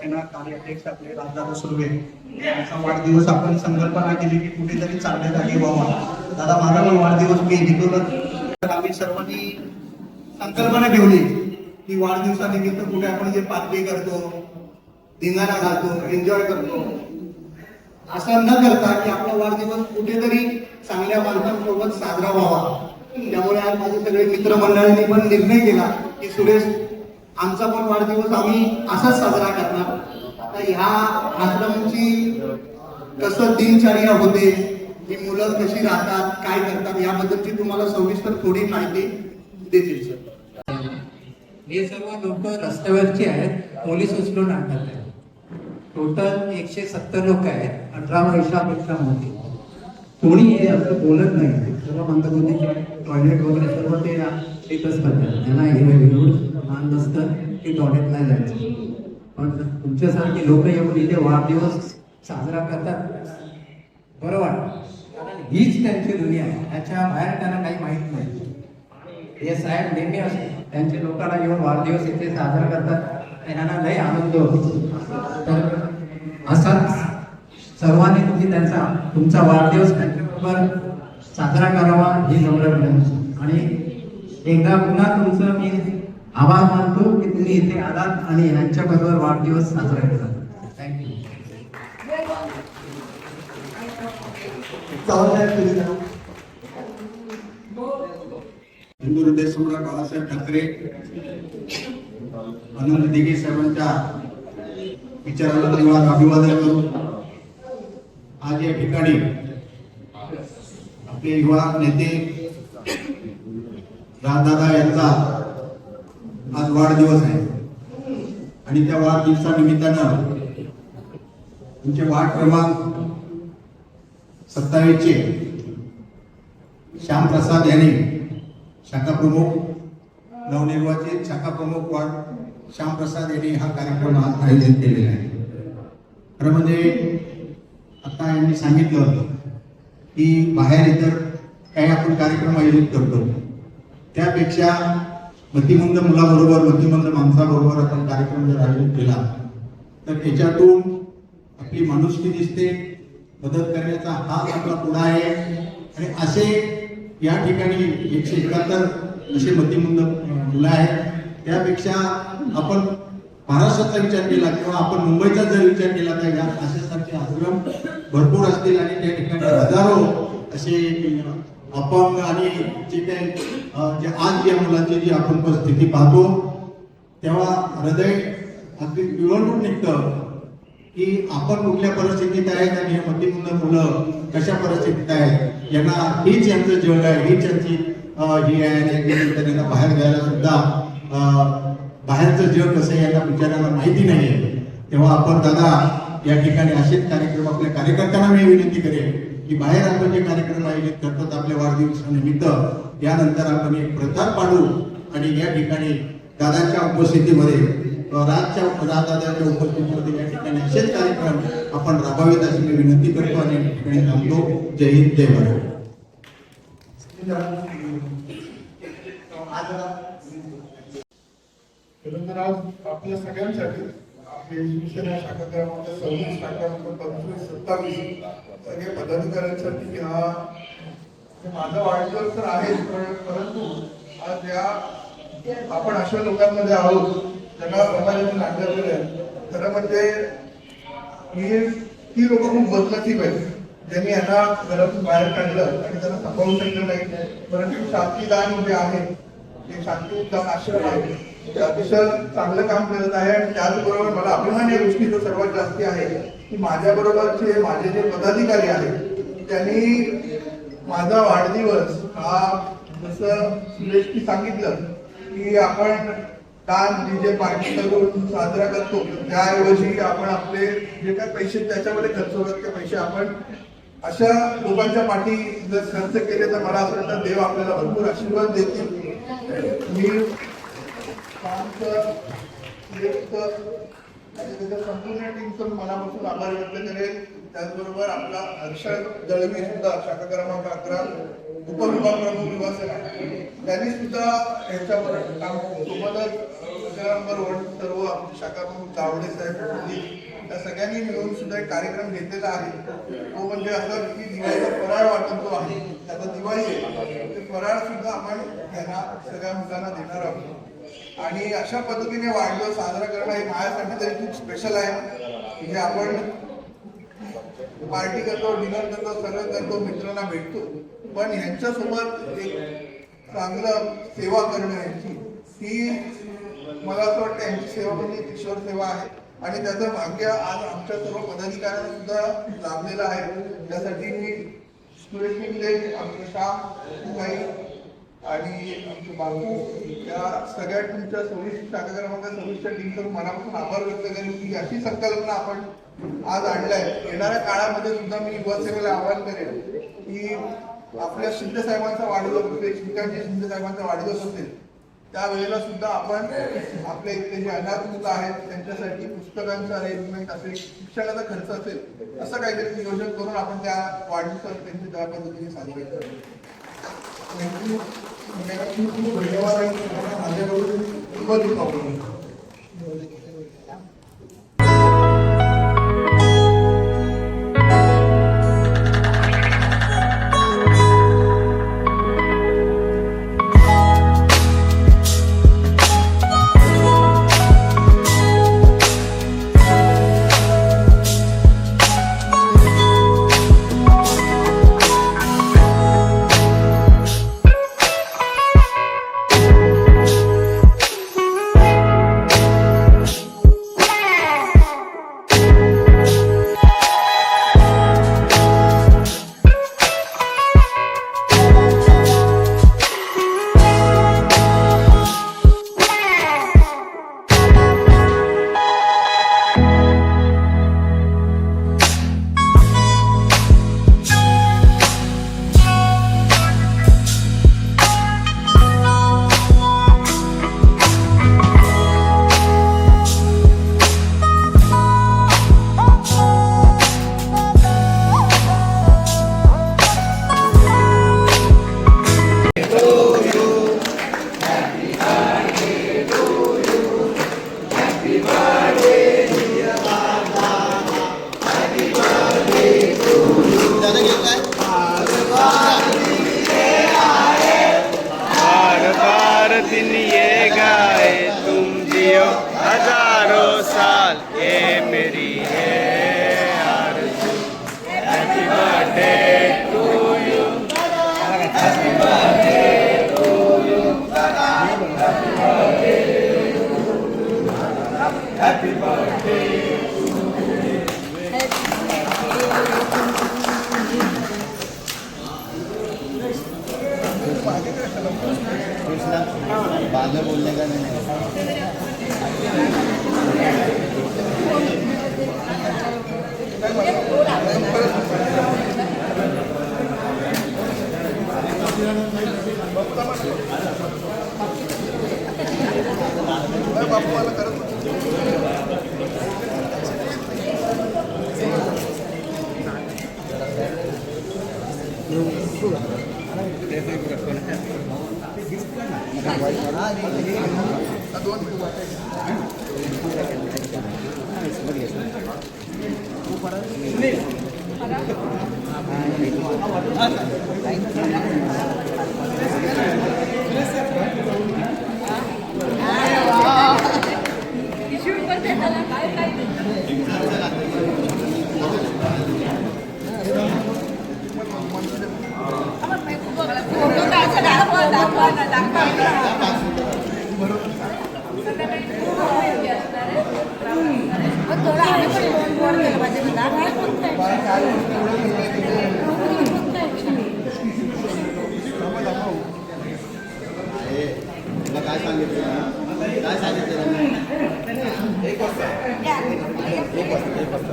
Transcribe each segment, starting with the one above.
कार्याध्यक्ष आपले राजदादा सुर्वे यांचा वाढदिवस आपण संकल्पना केली की कुठेतरी चांगल्या जागी व्हावा. दादा माझा पण वाढदिवस मी तिथूनच आम्ही सर्वांनी संकल्पना ठेवली की वाढदिवसानिमित्त कुठे आपण जे पार्टी करतो धिंगाणा घालतो एन्जॉय करतो असं न करता की आपला वाढदिवस कुठेतरी चांगल्या माणसांसोबत साजरा व्हावा. त्यामुळे आज माझे सगळे मित्रमंडळांनी पण निर्णय केला की सुरेश आमचा पण वाढदिवस आम्ही असाच साजरा करणार. आता ह्या आश्रमची कसं दिनचर्या होते ही मुलं कशी राहतात काय करतात याबद्दलची तुम्हाला सविस्तर थोडी माहिती देतील सर. हे सर्व लोक रस्त्यावरची आहेत पोलीस उचलून आणतात टोटल एकशे सत्तर लोक आहेत अठरा वर्षापेक्षा मोठी. कोणी हे असं बोलत नाही. सर्व म्हणतात टॉयलेट वगैरे सर्व ते तिथंच करतात त्यांना हे एवढं मान नसतं की टॉयलेट नाही जायचं पण तुमच्यासारखी लोक येऊन इथे वाढदिवस साजरा करतात बरं कारण हीच त्यांची दुनिया आहे. त्याच्या बाहेर त्यांना काही माहीत नाही. हे साहेब नेहमी असे त्यांच्या लोकांना येऊन वाढदिवस इथे साजरा करतात त्यांना लय आनंद होतो. तर असाच सर्वांनी तुम्ही त्यांचा तुमचा वाढदिवस त्यांच्याबरोबर साजरा करावा ही नम्र विनंती. आणि एकदा पुन्हा तुमचं मी आभार मानतो की तुम्ही इथे आलात आणि यांच्याबरोबर वाढदिवस साजरा केला. थँक्यू हिंदू हृदय सम्राट बाळासाहेब ठाकरे आनंद दिघे साहेबांच्या विचाराला धन्यवाद अभिवादन करू आज या ठिकाणी आपले युवा नेते राजदादा यांचा आज वाढदिवस आहे. आणि त्या वाढदिवसानिमित्तानं तुमचे वार्ड क्रमांक सत्तावीसचे श्यामप्रसाद यांनी शाखा प्रमुख नवनिर्वाचित शाखा प्रमुख वार्ड श्यामप्रसाद यांनी हा कार्यक्रम आज आयोजित केलेला आहे. खरं म्हणजे आता यांनी सांगितलं होतं की बाहेर इतर काही आपण कार्यक्रम आयोजित करतो. त्यापेक्षा मतिमंद मुलाबरोबर मतिमंद माणसाबरोबर आपण कार्यक्रम जर आयोजित केला तर त्याच्यातून आपली माणुसकी दिसते मदत करण्याचा हा आपला पुढा आहे. आणि असे या ठिकाणी एकशे एकाहत्तर असे मतिमंद मुलं आहेत. त्यापेक्षा आपण महाराष्ट्राचा विचार केला किंवा आपण मुंबईचा जर विचार केला तर या अशासारखे आश्रम भरपूर असतील आणि त्या ठिकाणी हजारो असे अपंग आणि जे काही जे आज या मुलांची जी आपण परिस्थिती पाहतो तेव्हा हृदय अगदी पिळवून निघतं की आपण कुठल्या परिस्थितीत आहेत आणि हे मतिमंद मुलं कशा परिस्थितीत आहेत? यांना हीच यांचं जग आहे हीच यांची ही आहे त्यांना बाहेर जायला सुद्धा बाहेरचं जग कसं आहे यांना विचारायला माहिती नाही आहे. तेव्हा आपण दादा या ठिकाणी असेच कार्यक्रम आपल्या कार्यकर्त्यांना मी विनंती करेन की बाहेर आपण जे कार्यक्रम आयोजित करतात आपल्या वाढदिवसानिमित्त त्यानंतर आपण एक प्रचार पाडू आणि या ठिकाणी दादाच्या उपस्थितीमध्ये राजच्या राजदादाच्या उपस्थितीमध्ये या ठिकाणी असेच कार्यक्रम आपण राबवित अशी मी विनंती करतो आणि या ठिकाणी थांबतो. जय हिंद जय भारत. आपल्या सगळ्यांसाठी शिवसेना शाखा क्रमांक सव्वीस शाखा क्रमांक पंचवीस सत्तावीस. सगळे पदाधिकाऱ्यांसाठी हा माझा वाढदिवस तर आहेच परंतु आज या आपण अशा लोकांमध्ये आहोत ज्यांना समाजाने लागलं गेलं खरं म्हणजे ही ती लोक खूप बदलती पाहिजे ज्यांनी यांना घरातून बाहेर काढलं आणि त्यांना सांभाळून शकलं नाही. परंतु शांतीदान जे आहे ते शांतीदान आश्रम आहे. ते अतिशय चांगलं काम करत आहे आणि त्याचबरोबर मला अभिमान या गोष्टीचं सर्वात जास्ती आहे की माझ्या बरोबरचे माझे जे पदाधिकारी आहेत त्यांनी माझा वाढदिवस हा जसं सुरेशनी सांगितलं की आपण दान डीजे पार्टी करून साजरा करतो त्याऐवजी आपण आपले जे काय पैसे त्याच्यामध्ये खर्च होतात ते पैसे आपण अशा लोकांच्या पाठी जर खर्च केले तर मला असं वाटतं देव आपल्याला भरपूर आशीर्वाद देतील. मी आणि त्याच्या संपूर्ण टीमचं मनापासून आभार व्यक्त करेल त्याचबरोबर आपला हर्षद दळवी सुद्धा शाखा क्रमांक अकरा उपविभाग प्रमुख युवासेना त्यांनी सुद्धा ह्याच्यावर काम सोबतच नंबर वन सर्व शाखा प्रमुख तावडे साहेब त्या सगळ्यांनी मिळून सुद्धा एक कार्यक्रम घेतलेला आहे. तो म्हणजे असं की दिवाळीचा फराळ वाटप जो आहे. आता दिवाळी आहे. ते फराळ सुद्धा आपण त्यांना सगळ्या मुलांना देणार आहोत. आणि अशा पद्धतीने वाढदिवस साजरा करणं हे माझ्यासाठी तरी खूप स्पेशल आहे. की जे आपण पार्टी करतो डिनर करतो सगळं करतो मित्रांना भेटतो. पण ह्यांच्यासोबत एक चांगलं सेवा करणं यांची ती मला असं वाटतं यांची सेवा म्हणजे ईश्वर सेवा आहे. आणि त्याचं भाग्य आज आमच्या सर्व पदाधिकाऱ्यांना सुद्धा लाभलेलं आहे. त्यासाठी मी सुरेश पिंगले आमचं शाह काही आणि आमचे या सगळ्या तुमच्या सव्वीस शाखा क्रमांक सव्वीसच्या टीमचं मनापासून आभार व्यक्त करेन की अशी संकल्पना आपण आज आणलाय. येणाऱ्या काळामध्ये सुद्धा मी युवासेवेला आवाहन करेन की आपल्या शिंदे साहेबांचा वाढदिवस असेल श्रीकांतजी शिंदे साहेबांचा वाढदिवस असेल त्यावेळेला सुद्धा आपण आपल्या इथले जे अनाथ मुलं आहेत त्यांच्यासाठी पुस्तकांचं अरेंजमेंट असेल शिक्षणाचा खर्च असेल असं काहीतरी नियोजन करून आपण त्या वाढदिवसात त्यांची त्या पद्धतीने साजरे करतो थँक्यू खूप खूप धन्यवाद आणि तुम्हाला माझ्याकडून हा, दोन काय सांगितलं? काय सांगितलं एक वाजता एक वाजता एक वाजता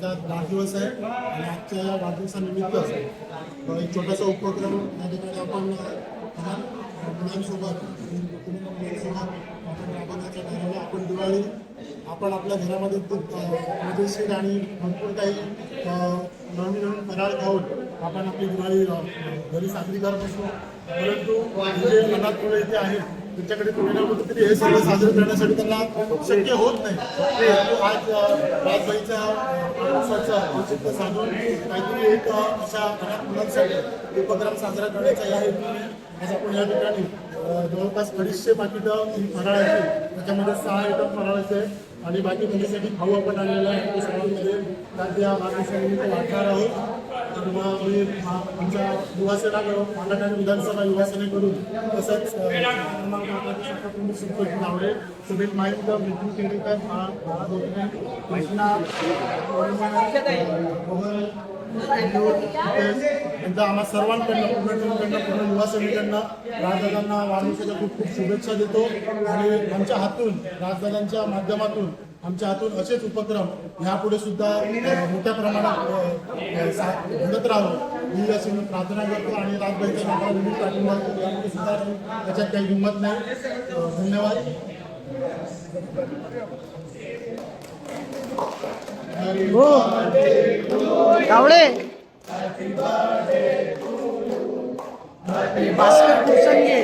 त्यांचा वाढदिवस आहे आणि आजच्या या वाढदिवसानिमित्त एक छोटासा उपक्रम या ठिकाणी आपण मुलांसोबत आपण ठरवलं आपण दिवाळी आपण आपल्या घरामध्ये मजेशीर आणि भरपूर काही नवीन नवीन फराळ खाऊन आपण आपली दिवाळी घरी साजरी करत असतो. परंतु जे अनाथ मुलं इथे आहेत त्यांच्याकडे कुठे ना कुठेतरी हे सगळं साजरं करण्यासाठी त्यांना शक्य होत नाही. आज अ, राजबाईच्या औचित्य साधून काहीतरी एक अशा अनाथ मुलांसाठी उपक्रम साजरा करण्याचा या हेतूने आज आपण या ठिकाणी जवळपास अडीचशे पाकिटं फराळाची त्याच्यामध्ये सहा आयटम फराळाचे आणि बाकी मुलीसाठी खाऊ आपण आणलेला आहे. तो सर्वांमध्ये आज या वाटणार आहोत. तर आमच्या युवासेना मांडक आणि विधानसभा युवासेनेकडून तसंच अ, क्रमांक नावडे सुनील माईंद मृत्यू केडेकर बाळा धोत्रे कृष्णा मोहन आम्हा सर्वांकडनं पूर्ण पूर्ण युवा सेनेकडनं राजदादांना वाढदिवसाच्या खूप खूप शुभेच्छा देतो. आणि आमच्या हातून राजदादांच्या माध्यमातून आमच्या हातून असेच उपक्रम यापुढे सुद्धा मोठ्या प्रमाणात घडत राहावं. ही अशी मी प्रार्थना करतो आणि राजभाईच्या नावाला विविध पाठिंबा यापुढे सुद्धा त्याच्यात काही हिंमत नाही. धन्यवाद. हो. गावडे. भास्कर कुलसंगे